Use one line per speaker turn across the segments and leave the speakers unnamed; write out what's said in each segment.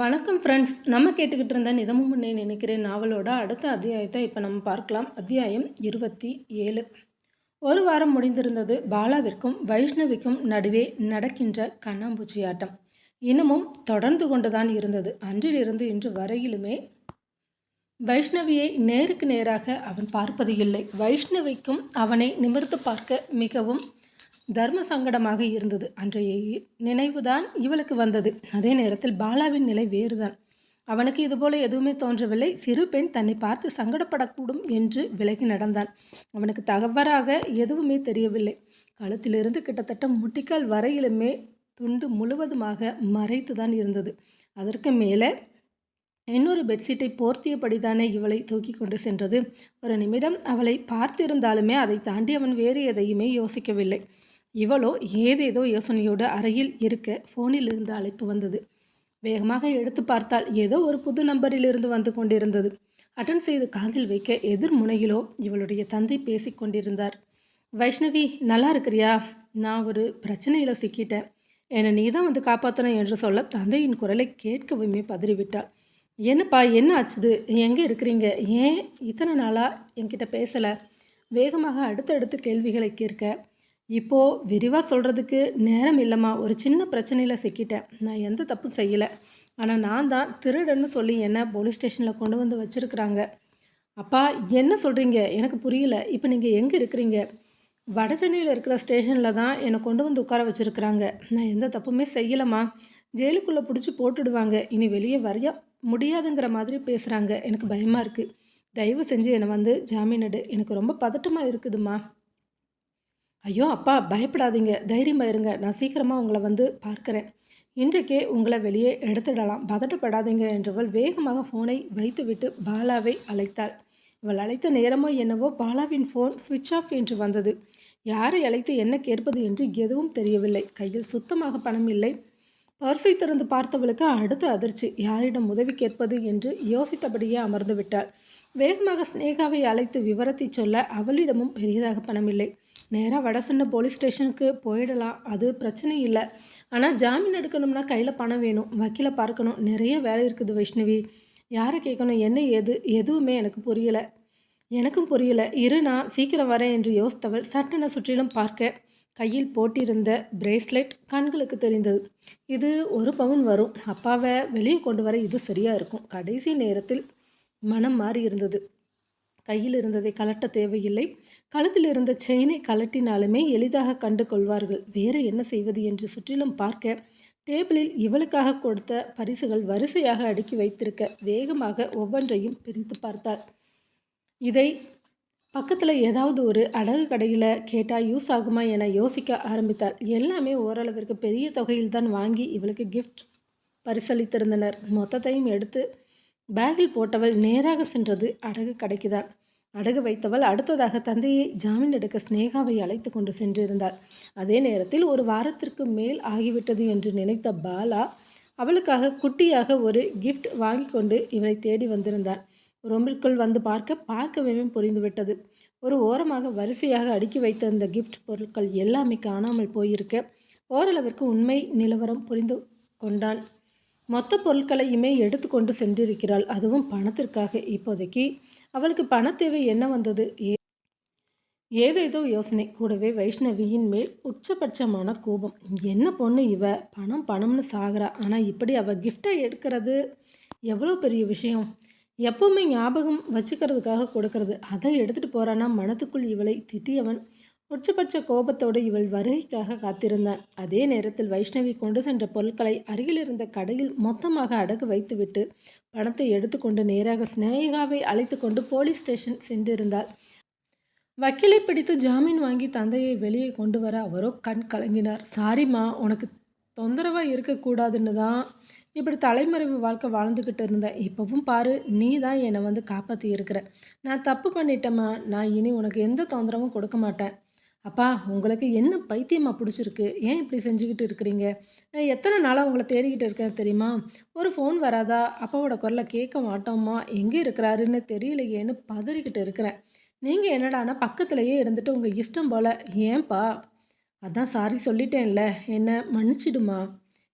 வணக்கம் ஃப்ரெண்ட்ஸ் நம்ம கேட்டுக்கிட்டு இருந்த நிதமும் முன்னே நினைக்கிறேன் நாவலோட அடுத்த அத்தியாயத்தை இப்போ நம்ம பார்க்கலாம். அத்தியாயம் இருபத்தி ஏழு. ஒரு வாரம் முடிந்திருந்தது பாலாவிற்கும் வைஷ்ணவிக்கும் நடுவே நடக்கின்ற கண்ணாம்பூச்சி ஆட்டம் இன்னமும் தொடர்ந்து கொண்டுதான் இருந்தது. அன்றிலிருந்து இன்று வரையிலுமே வைஷ்ணவியை நேருக்கு நேராக அவன் பார்ப்பது இல்லை. வைஷ்ணவிக்கும் அவனை நிமிர்ந்து பார்க்க மிகவும் தர்ம சங்கடமாக இருந்தது. அன்றைய நினைவுதான் இவளுக்கு வந்தது. அதே நேரத்தில் பாலாவின் நிலை வேறுதான். அவனுக்கு இதுபோல எதுவுமே தோன்றவில்லை. சிறு பெண் தன்னை பார்த்து சங்கடப்படக்கூடும் என்று விலகி நடந்தான். அவனுக்கு தகவறாக எதுவுமே தெரியவில்லை. கழுத்திலிருந்து கிட்டத்தட்ட முட்டிக்கால் வரையிலுமே துண்டு முழுவதுமாக மறைத்து தான் இருந்தது. அதற்கு மேலே இன்னொரு பெட்ஷீட்டை போர்த்தியபடிதானே இவளை தூக்கி கொண்டு சென்றது. ஒரு நிமிடம் அவளை பார்த்திருந்தாலுமே அதை தாண்டி அவன் வேறு எதையுமே யோசிக்கவில்லை. இவளோ ஏதேதோ யோசனையோடு அறையில் இருக்க ஃபோனில் இருந்து அழைப்பு வந்தது. வேகமாக எடுத்து பார்த்தால் ஏதோ ஒரு புது நம்பரிலிருந்து வந்து கொண்டிருந்தது. அட்டன் செய்து காதில் வைக்க எதிர் முனையிலோ இவளுடைய தந்தை பேசி கொண்டிருந்தார். வைஷ்ணவி நல்லா இருக்கிறியா? நான் ஒரு பிரச்சனையில் சிக்கிட்டேன். என்னை நீ தான் வந்து காப்பாற்றணும் என்று சொல்ல தந்தையின் குரலை கேட்கவுமே பதறிவிட்டாள். என்னப்பா என்ன ஆச்சுது? எங்கே இருக்கிறீங்க? ஏன் இத்தனை நாளாக என்கிட்ட பேசலை? வேகமாக அடுத்தடுத்து கேள்விகளை கேட்க இப்போது விரிவாக சொல்கிறதுக்கு நேரம் இல்லைம்மா. ஒரு சின்ன பிரச்சனையில் சிக்கிட்டேன். நான் எந்த தப்பும் செய்யலை. ஆனால் நான் தான் திருடன்னு சொல்லி என்ன போலீஸ் ஸ்டேஷனில் கொண்டு வந்து வச்சுருக்குறாங்க. அப்பா என்ன சொல்கிறீங்க எனக்கு புரியல. இப்போ நீங்கள் எங்கே இருக்கிறீங்க? வட சென்னையில் இருக்கிற ஸ்டேஷனில் தான் என்னை கொண்டு வந்து உட்கார வச்சுருக்குறாங்க. நான் எந்த தப்புமே செய்யலைம்மா. ஜெயிலுக்குள்ளே பிடிச்சி போட்டுடுவாங்க. இனி வெளியே வரைய முடியாதுங்கிற மாதிரி பேசுகிறாங்க எனக்கு பயமாக இருக்குது தயவு செஞ்சு என்னை வந்து ஜாமீன் எடு. எனக்கு ரொம்ப பதட்டமாக இருக்குதுமா ஐயோ அப்பா பயப்படாதீங்க. தைரியமாக இருங்க நான் சீக்கிரமாக உங்களை வந்து பார்க்குறேன். இன்றைக்கே உங்களை வெளியே எடுத்துடலாம். பதட்டப்படாதீங்க என்றவள் வேகமாக ஃபோனை வைத்துவிட்டு பாலாவை அழைத்தாள். இவள் அழைத்த நேரமோ என்னவோ பாலாவின் ஃபோன் சுவிட்ச் ஆஃப் என்று வந்தது. யாரை அழைத்து என்ன கேட்பது என்று எதுவும் தெரியவில்லை. கையில் சுத்தமாக பணம் இல்லை. பர்சை திறந்து பார்த்தவளுக்கு அடுத்த அதிர்ச்சி. யாரிடம் உதவி கேட்பது என்று யோசித்தபடியே அமர்ந்து விட்டாள். வேகமாக ஸ்னேகாவை அழைத்து விவரத்தை சொல்ல அவளிடமும் பெரியதாக பணம் இல்லை நேராக வடசென்னை போலீஸ் ஸ்டேஷனுக்கு போயிடலாம். அது பிரச்சனை இல்லை. ஆனால் ஜாமீன் எடுக்கணும்னா கையில் பணம் வேணும். வக்கீலை பார்க்கணும். நிறைய வேலை இருக்குது வைஷ்ணவி. யாரை கேட்கணும்? என்ன ஏது? எதுவுமே எனக்கு புரியலை. எனக்கும் புரியல. இரு நான் சீக்கிரம் வரேன் என்று யோசித்தவள் சட்டென சுற்றிலும் பார்க்க கையில் போட்டிருந்த பிரேஸ்லெட் கண்களுக்கு தெரிந்தது. இது ஒரு பவுன் வரும். அப்பாவை வெளியே கொண்டு வர இது சரியாக இருக்கும். கடைசி நேரத்தில் மனம் மாறி இருந்தது கையில் இருந்ததை கலட்ட தேவையில்லை. கழுத்தில் இருந்த செயினை கலட்டினாலுமே எளிதாக கண்டு கொள்வார்கள். வேறு என்ன செய்வது என்று சுற்றிலும் பார்க்க டேபிளில் இவளுக்காக கொடுத்த பரிசுகள் வரிசையாக அடுக்கி வைத்திருக்க வேகமாக ஒவ்வொன்றையும் பிரித்து பார்த்தாள். இதை பக்கத்தில் ஏதாவது ஒரு அடகு கடையில் கேட்டால் யூஸ் ஆகுமா என யோசிக்க ஆரம்பித்தாள். எல்லாமே ஓரளவிற்கு பெரிய தொகையில் தான் வாங்கி இவளுக்கு கிஃப்ட் பரிசளித்திருந்தனர். மொத்தத்தையும் எடுத்து பேக்கில் போட்டவள் நேராக சென்றது அடகு கடைக்குதான். அடகு வைத்தவள் அடுத்ததாக தந்தையை ஜாமீன் எடுக்க ஸ்னேகாவை அழைத்து கொண்டு சென்றிருந்தாள். அதே நேரத்தில் ஒரு வாரத்திற்கு மேல் ஆகிவிட்டது என்று நினைத்த பாலா அவளுக்காக குட்டியாக ஒரு கிஃப்ட் வாங்கி கொண்டு இவளை தேடி வந்திருந்தான். ரொம்பிற்குள் வந்து பார்க்க பார்க்கவே புரிந்துவிட்டது. ஒரு ஓரமாக வரிசையாக அடுக்கி வைத்த அந்த கிஃப்ட் பொருட்கள் எல்லாமே காணாமல் போயிருக்க ஓரளவிற்கு உண்மை நிலவரம் புரிந்து கொண்டான். மொத்த பொருட்களையுமே எடுத்துக்கொண்டு சென்றிருக்கிறாள். அதுவும் பணத்திற்காக. இப்போதைக்கு அவளுக்கு பண தேவை என்ன வந்தது? ஏ ஏதேதோ யோசனை. கூடவே வைஷ்ணவியின் மேல் உச்சபட்சமான கோபம். என்ன பொண்ணு இவ? பணம் பணம்னு சாகிறா. ஆனால் இப்படி அவள் கிஃப்டை எடுக்கிறது எவ்வளோ பெரிய விஷயம்? எப்பவுமே ஞாபகம் வச்சுக்கிறதுக்காக கொடுக்கறது. அதை எடுத்துகிட்டு போகிறான்னா மனத்துக்குள் இவளை திட்டியவன் உச்சபட்ச கோபத்தோடு இவள் வருகைக்காக காத்திருந்தான் அதே நேரத்தில் வைஷ்ணவி கொண்டு சென்ற பொருட்களை அருகில் இருந்த கடையில் மொத்தமாக அடகு வைத்துவிட்டு பணத்தை எடுத்துக்கொண்டு நேராக ஸ்னேகாவை அழைத்து கொண்டு போலீஸ் ஸ்டேஷன் சென்றிருந்தாள். வக்கீலை பிடித்து ஜாமீன் வாங்கி தந்தையை வெளியே கொண்டு வர அவரோ கண் கலங்கினார். சாரிம்மா உனக்கு தொந்தரவாக இருக்கக்கூடாதுன்னு தான் இப்படி தலைமறைவு வாழ்க்கை வாழ்ந்துக்கிட்டு இருந்தேன் இப்போவும் பாரு நீ தான் என்னை வந்து காப்பாற்றி இருக்கிற நான் தப்பு பண்ணிட்டேம்மா. நான் இனி உனக்கு எந்த தொந்தரவும் கொடுக்க மாட்டேன். அப்பா உங்களுக்கு என்ன பைத்தியமாக பிடிச்சிருக்கு? ஏன் இப்படி செஞ்சுக்கிட்டு இருக்கிறீங்க? நான் எத்தனை நாளாக உங்களை தேடிக்கிட்டு இருக்கேன் தெரியுமா? ஒரு ஃபோன் வராதா? அப்பாவோட குரலை கேட்க மாட்டோமா? எங்கே இருக்கிறாருன்னு தெரியலையேன்னு பதறிக்கிட்டு இருக்கிறேன். நீங்கள் என்னடானா பக்கத்துலேயே இருந்துட்டு உங்கள் இஷ்டம் போல். ஏன்பா? அதான் சாரி சொல்லிட்டேன்ல. என்ன மன்னிச்சிடுமா?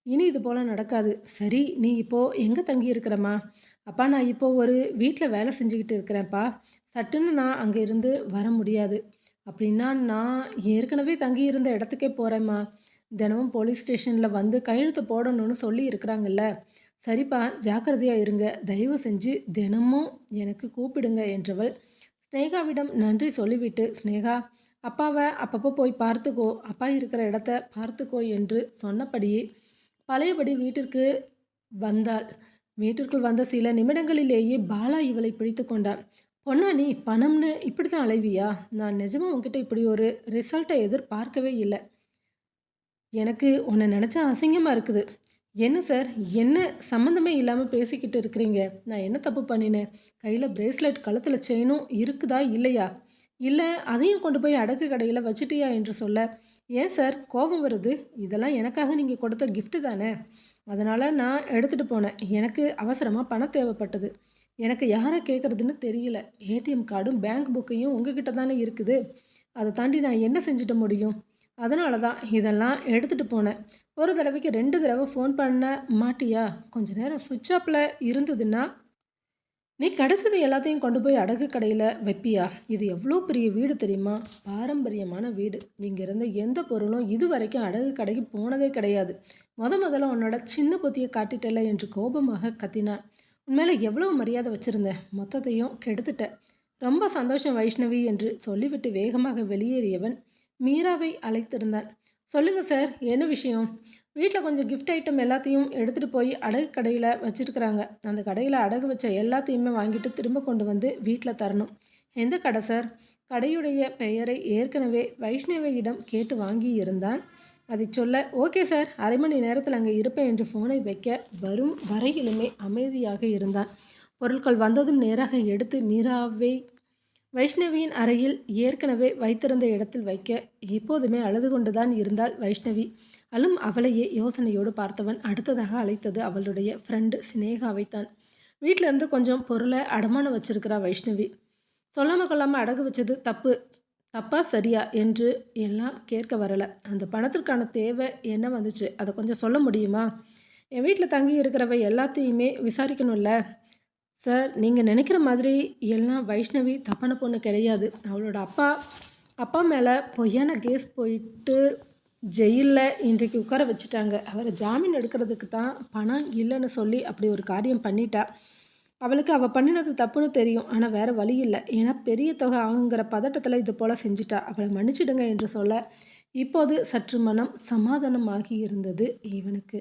இனி இது போல் நடக்காது. சரி நீ இப்போது எங்கே தங்கி இருக்கிறம்மா? அப்பா நான் இப்போது ஒரு வீட்டில் வேலை செஞ்சுக்கிட்டு இருக்கிறேன்ப்பா. சட்டுன்னு நான் அங்கே இருந்து வர முடியாது. அப்படின்னா நான் ஏற்கனவே தங்கி இருந்த இடத்துக்கே போகிறேம்மா தினமும் போலீஸ் ஸ்டேஷனில் வந்து கையெழுத்து போடணும்னு சொல்லி இருக்கிறாங்கல்ல. சரிப்பா ஜாக்கிரதையாக இருங்க. தயவு செஞ்சு தினமும் எனக்கு கூப்பிடுங்க என்றவள் ஸ்னேகாவிடம் நன்றி சொல்லிவிட்டு ஸ்னேகா அப்பாவை அப்பப்போ போய் பார்த்துக்கோ. அப்பா இருக்கிற இடத்த பார்த்துக்கோ என்று சொன்னபடியே பழையபடி வீட்டிற்கு வந்தாள். வீட்டிற்குள் வந்த சில நிமிடங்களிலேயே பாலா இவளை பிடித்து கொண்டான் பொன்னானி பணம்னு இப்படி தான் அலைவியா? நான் நிஜமாக உங்ககிட்ட இப்படி ஒரு ரிசல்ட்டை எதிர்பார்க்கவே இல்லை. எனக்கு உன்னை நினச்சா அசிங்கமாக இருக்குது. என்ன சார்? என்ன சம்மந்தமே இல்லாமல் பேசிக்கிட்டு இருக்கிறீங்க? நான் என்ன தப்பு பண்ணினேன் கையில் பிரேஸ்லெட் கழுத்தில் செயினும் இருக்குதா இல்லையா? இல்லை அதையும் கொண்டு போய் அடக்கு கடையில் வச்சிட்டியா என்று சொல்ல ஏன் சார்? கோபம் வருது. இதெல்லாம் எனக்காக நீங்கள் கொடுத்த கிஃப்ட்டு தானே? அதனால் நான் எடுத்துகிட்டு போனேன். எனக்கு அவசரமாக பணம் தேவைப்பட்டது. எனக்கு யாரை கேட்குறதுன்னு தெரியல. ஏடிஎம் கார்டும் பேங்க் புக்கையும் உங்ககிட்ட தானே இருக்குது. அதை தாண்டி நான் என்ன செஞ்சுட்ட முடியும்? அதனால தான் இதெல்லாம் எடுத்துகிட்டு போனேன். ஒரு தடவைக்கு ரெண்டு தடவை ஃபோன் பண்ண மாட்டியா கொஞ்ச நேரம் சுவிட்ச் ஆஃபில் இருந்ததுன்னா? நீ கிடச்சது எல்லாத்தையும் கொண்டு போய் அடகு கடையில் வைப்பியா? இது எவ்வளோ பெரிய வீடு தெரியுமா? பாரம்பரியமான வீடு. இங்கே இருந்த எந்த பொருளும் இது வரைக்கும் அடகு கடைக்கு போனதே கிடையாது. முத முதல்ல உன்னோட சின்ன புத்தியை காட்டிட்டல என்று கோபமாக கத்தினான். உன் மேலே எவ்வளவு மரியாதை வச்சுருந்தேன் மொத்தத்தையும் கெடுத்துட்ட. ரொம்ப சந்தோஷம் வைஷ்ணவி என்று சொல்லிவிட்டு வேகமாக வெளியேறியவன் மீராவை அழைத்திருந்தான். சொல்லுங்கள் சார் என்ன விஷயம்? வீட்டில் கொஞ்சம் கிஃப்ட் ஐட்டம் எல்லாத்தையும் எடுத்துகிட்டு போய் அடகு கடையில் வச்சுருக்குறாங்க. அந்த கடையில் அடகு வச்ச எல்லாத்தையுமே வாங்கிட்டு திரும்ப கொண்டு வந்து வீட்டில் தரணும். எந்த கடை சார்? கடையுடைய பெயரை ஏற்கனவே வைஷ்ணவியிடம் கேட்டு வாங்கி இருந்தான் அதை சொல்ல ஓகே சார் அரை மணி நேரத்தில் அங்கே இருப்பேன் என்று ஃபோனை வைக்க வரும் வரையிலுமே அமைதியாக இருந்தான். பொருட்கள் வந்ததும் நேராக எடுத்து மீராவை வைஷ்ணவியின் அறையில் ஏற்கனவே வைத்திருந்த இடத்தில் வைக்க எப்போதுமே அழுது கொண்டுதான் இருந்தாள் வைஷ்ணவி. அலும் அவளையே யோசனையோடு பார்த்தவன் அடுத்ததாக அழைத்தது அவளுடைய ஃப்ரெண்டு சினேகாவைத்தான். வீட்டிலேருந்து கொஞ்சம் பொருளை அடமானம் வச்சிருக்கிறா வைஷ்ணவி. சொல்லாமல் கொள்ளாமல் அடகு வச்சது தப்பு. தப்பா சரியா என்று எல்லாம் கேட்க வரலை. அந்த பணத்திற்கான தேவை என்ன வந்துச்சு? அதை கொஞ்சம் சொல்ல முடியுமா? என் வீட்டில் தங்கி இருக்கிறவ எல்லாத்தையுமே விசாரிக்கணும்ல. சார் நீங்கள் நினைக்கிற மாதிரி எல்லாம் வைஷ்ணவி தப்பான பொண்ணு கிடையாது. அவளோட அப்பா அப்பா மேலே பொய்யான கேஸ் போயிட்டு ஜெயிலில் இன்றைக்கு உட்கார வச்சுட்டாங்க. அவரை ஜாமீன் எடுக்கிறதுக்கு தான் பணம் இல்லைன்னு சொல்லி அப்படி ஒரு காரியம் பண்ணிட்டா. அவளுக்கு அவள் பண்ணினது தப்புன்னு தெரியும். ஆனால் வேறு வழி இல்லை. ஏன்னா பெரிய தொகை ஆகுங்கிற பதட்டத்தில் இது போல் செஞ்சிட்டா. அவளை மன்னிச்சிடுங்க என்று சொல்ல இப்போது சற்று மனம் சமாதானமாகி இருந்தது இவனுக்கு.